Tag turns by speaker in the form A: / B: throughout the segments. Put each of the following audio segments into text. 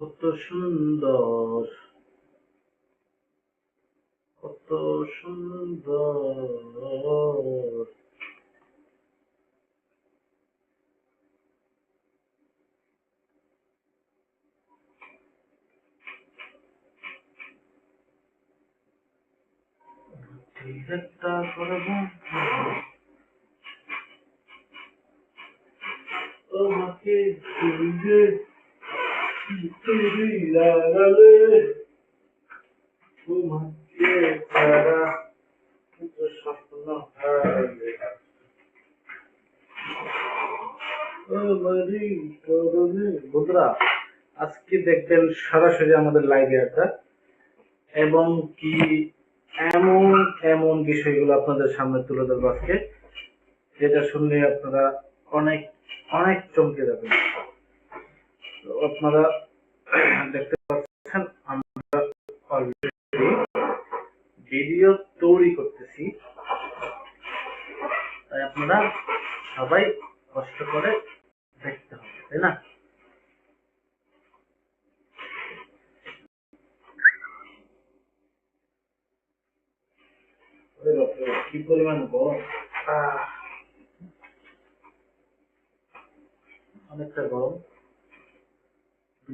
A: কত সুন্দর কত সুন্দর ঠিক একটা করব তোমাকে বন্ধুরা, আজকে দেখবেন সরাসরি আমাদের লাইভে একটা। এবং কি এমন এমন বিষয়গুলো আপনাদের সামনে তুলে ধরবো আজকে, যেটা শুনলে আপনারা অনেক অনেক চমকে যাবেন। আপনারা দেখতে পাচ্ছেন, আমরা অলরেডি ভিডিও তৈরি করতেছি। তাই আপনারা সবাই কষ্ট করে দেখতে হবে, তাই না? কি পরিমাণ গরম। অনেকটা গরম। একটু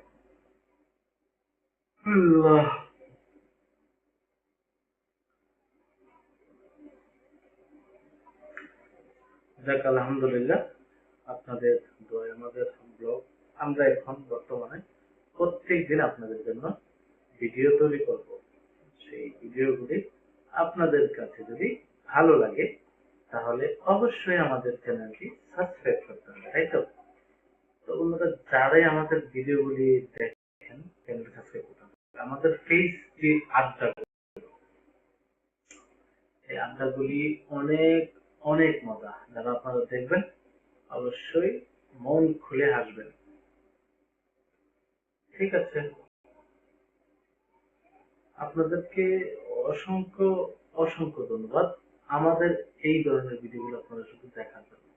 A: যাক, আলহামদুলিল্লাহ। আপনাদের আমাদের ব্লগ, আমরা এখন বর্তমানে প্রত্যেক দিন আপনাদের জন্য ভিডিও তৈরি করব। সেই ভিডিওগুলি আপনাদের কাছে যদি ভালো লাগে, তাহলে অবশ্যই আমাদের চ্যানেলটি সাবস্ক্রাইব করতে হবে, তাই তো? তো বন্ধুরা, যারাই আমাদের ভিডিওগুলি দেখেন, চ্যানেলটি সাবস্ক্রাইব করতে হবে, আমাদের যে আড্ডা এই আড্ডাগুলি অনেক অনেক মজা। যারা আপনারা দেখবেন, অবশ্যই মন খুলে হাসবেন। ঠিক আছে। আপনাদেরকে অসংখ্য অসংখ্য ধন্যবাদ। আমাদের এই ধরনের ভিডিওগুলো আপনারা শুধু দেখার জন্য।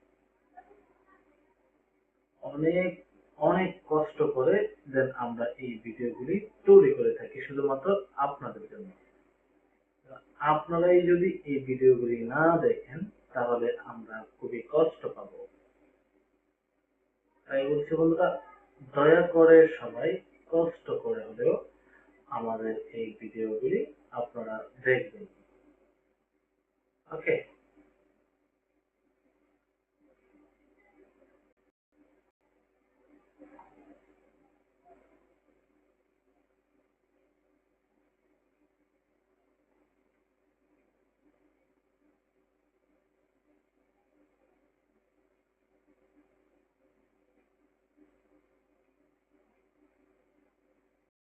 A: অনেক অনেক কষ্ট করে দেন আমরা এই ভিডিওগুলি তৈরি করে থাকি, শুধুমাত্র আপনাদের জন্য। আপনারাই যদি এই ভিডিওগুলি না দেখেন তাহলে আমরা খুবই কষ্ট পাব। তাই বলছি বন্ধুরা, দয়া করে সবাই কষ্ট করে হলেও আমাদের এই ভিডিওগুলি আপনারা দেখবেন। ওকে?